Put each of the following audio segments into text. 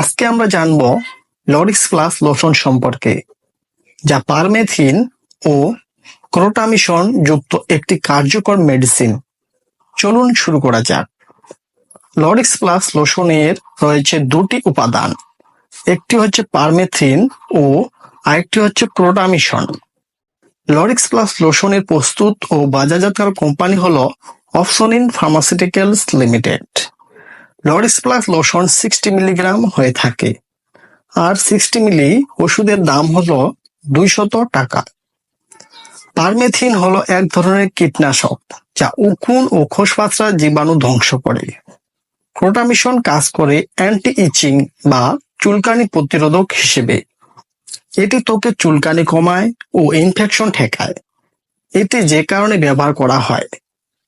আজকে আমরা জানব লরিক্স প্লাস লোশন সম্পর্কে, যা পারমেথিন ও ক্রোটামিশন যুক্ত একটি কার্যকর মেডিসিন চলুন শুরু করা যাক। লরিক্স প্লাস লোশনের রয়েছে দুটি উপাদান, একটি হচ্ছে পারমেথিন ও আরেকটি হচ্ছে ক্রোটামিশন লরিক্স প্লাস লোশনের প্রস্তুত ও বাজারজাতকার কোম্পানি হলো Opsonin pharmaceuticals limited Lorix plus lotion sixty milligram হয়ে থাকে। আর সিক্সটি মিলি ওষুধের দাম হলো দুইশত টাকা। পারমেথিন হলো এক ধরনের কীটনাশক যা উকুন ও খোসপাচড়া জীবাণু ধ্বংস করে। ক্রোটামিশন কাজ করে অ্যান্টি ইচিং বা চুলকানি প্রতিরোধক হিসেবে। এটি ত্বকে চুলকানি কমায় ও ইনফেকশন ঠেকায়। এটি যে কারণে ব্যবহার করা হয়।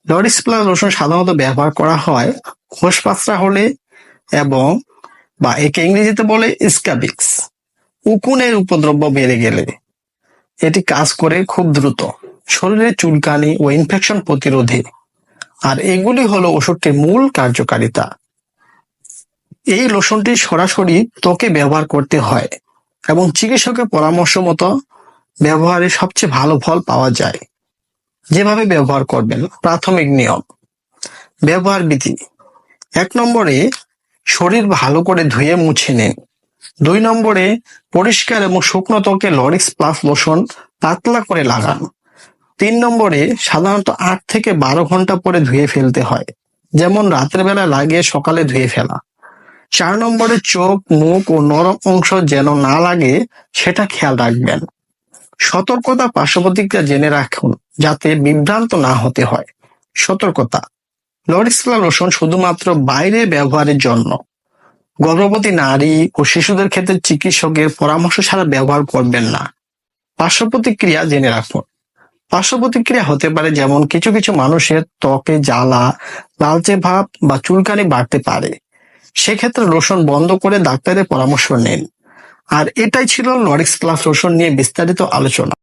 লরিস প্লাস লোশন সাধারণত ব্যবহার করা হয় খোসপাচড়া হলে এবং, বা একে ইংরেজিতে বলে স্ক্যাবিক্স উকুনের উপদ্রব বেড়ে গেলে। এটি কাজ করে খুব দ্রুত। শরীরে চুলকানি ও ইনফেকশন প্রতিরোধে। আর এগুলি হলো ওষুধটির মূল কার্যকারিতা। এই লোশনটি সরাসরি ত্বকে ব্যবহার করতে হয় এবং চিকিৎসকের পরামর্শ মতো ব্যবহারে সবচেয়ে ভালো ফল পাওয়া যায়। যেভাবে ব্যবহার করবেন, প্রাথমিক নিয়ম। ব্যবহার বিধি। এক নম্বরে শরীর ভালো করে ধুয়ে মুছে নিন। দুই নম্বরে পরিষ্কার এবং শুকনো ত্বকে লরিক্স প্লাস লোশন পাতলা করে লাগান। তিন নম্বরে সাধারণত আট থেকে বারো ঘণ্টা পরে ধুয়ে ফেলতে হয়। যেমন রাতের বেলা লাগিয়ে সকালে ধুয়ে ফেলা। চার নম্বরে চোখ, মুখ ও নরম অংশ যেন না লাগে, সেটা খেয়াল রাখবেন। সতর্কতা পার্শ্ব প্রতিক্রিয়া জেনে রাখুন, যাতে বিভ্রান্ত না হতে হয়। সতর্কতা। লরিক্সলা লোশন শুধুমাত্র বাইরে ব্যবহারের জন্য। গর্ভবতী নারী ও শিশুদের ক্ষেত্রে চিকিৎসকের পরামর্শ ছাড়া ব্যবহার করবেন না। পার্শ্ব প্রতিক্রিয়া জেনে রাখুন। পার্শ্ব প্রতিক্রিয়া হতে পারে যেমন কিছু কিছু মানুষের ত্বকে জ্বালা, লালচে ভাব বা চুলকানি বাড়তে পারে। সেক্ষেত্রে লোশন বন্ধ করে ডাক্তারের পরামর্শ নিন। আর এটাই ছিল লরিক্স প্লাস লোশন নিয়ে বিস্তারিত আলোচনা।